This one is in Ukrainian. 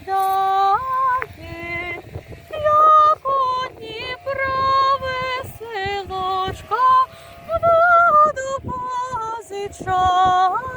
сідає, як у Дніпра веселочка, воду позичає.